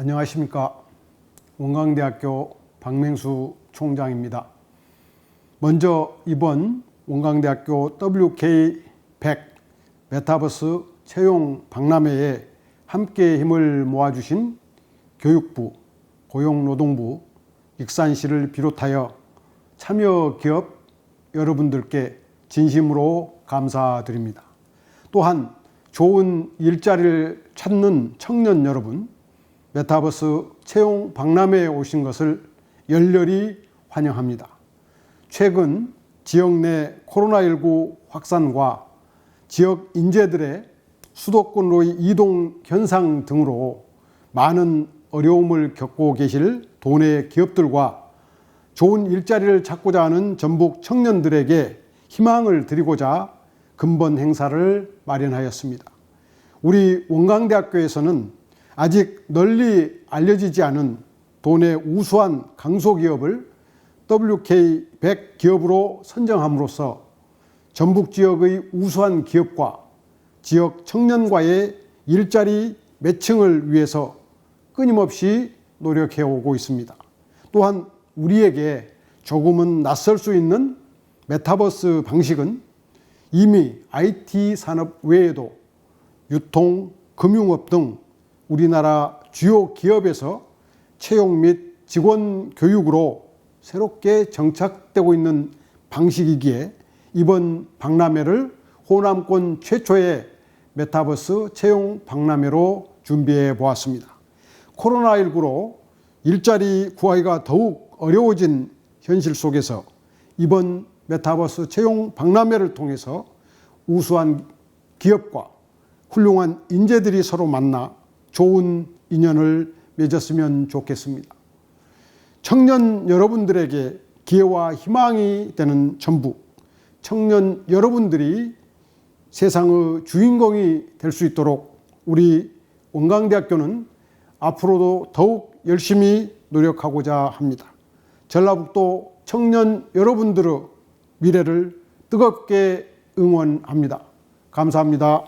안녕하십니까. 원광대학교 박맹수 총장입니다. 먼저 이번 원광대학교 WK100 메타버스 채용 박람회에 함께 힘을 모아주신 교육부, 고용노동부, 익산시를 비롯하여 참여 기업 여러분들께 진심으로 감사드립니다. 또한 좋은 일자리를 찾는 청년 여러분, 메타버스 채용 박람회에 오신 것을 열렬히 환영합니다. 최근 지역 내 코로나19 확산과 지역 인재들의 수도권로의 이동 현상 등으로 많은 어려움을 겪고 계실 도내 기업들과 좋은 일자리를 찾고자 하는 전북 청년들에게 희망을 드리고자 근본 행사를 마련하였습니다. 우리 원광대학교에서는 아직 널리 알려지지 않은 도내 우수한 강소기업을 WK100 기업으로 선정함으로써 전북 지역의 우수한 기업과 지역 청년과의 일자리 매칭을 위해서 끊임없이 노력해 오고 있습니다. 또한 우리에게 조금은 낯설 수 있는 메타버스 방식은 이미 IT 산업 외에도 유통, 금융업 등 우리나라 주요 기업에서 채용 및 직원 교육으로 새롭게 정착되고 있는 방식이기에 이번 박람회를 호남권 최초의 메타버스 채용 박람회로 준비해 보았습니다. 코로나19로 일자리 구하기가 더욱 어려워진 현실 속에서 이번 메타버스 채용 박람회를 통해서 우수한 기업과 훌륭한 인재들이 서로 만나 좋은 인연을 맺었으면 좋겠습니다. 청년 여러분들에게 기회와 희망이 되는 전북, 청년 여러분들이 세상의 주인공이 될 수 있도록 우리 원광대학교는 앞으로도 더욱 열심히 노력하고자 합니다. 전라북도 청년 여러분들의 미래를 뜨겁게 응원합니다. 감사합니다.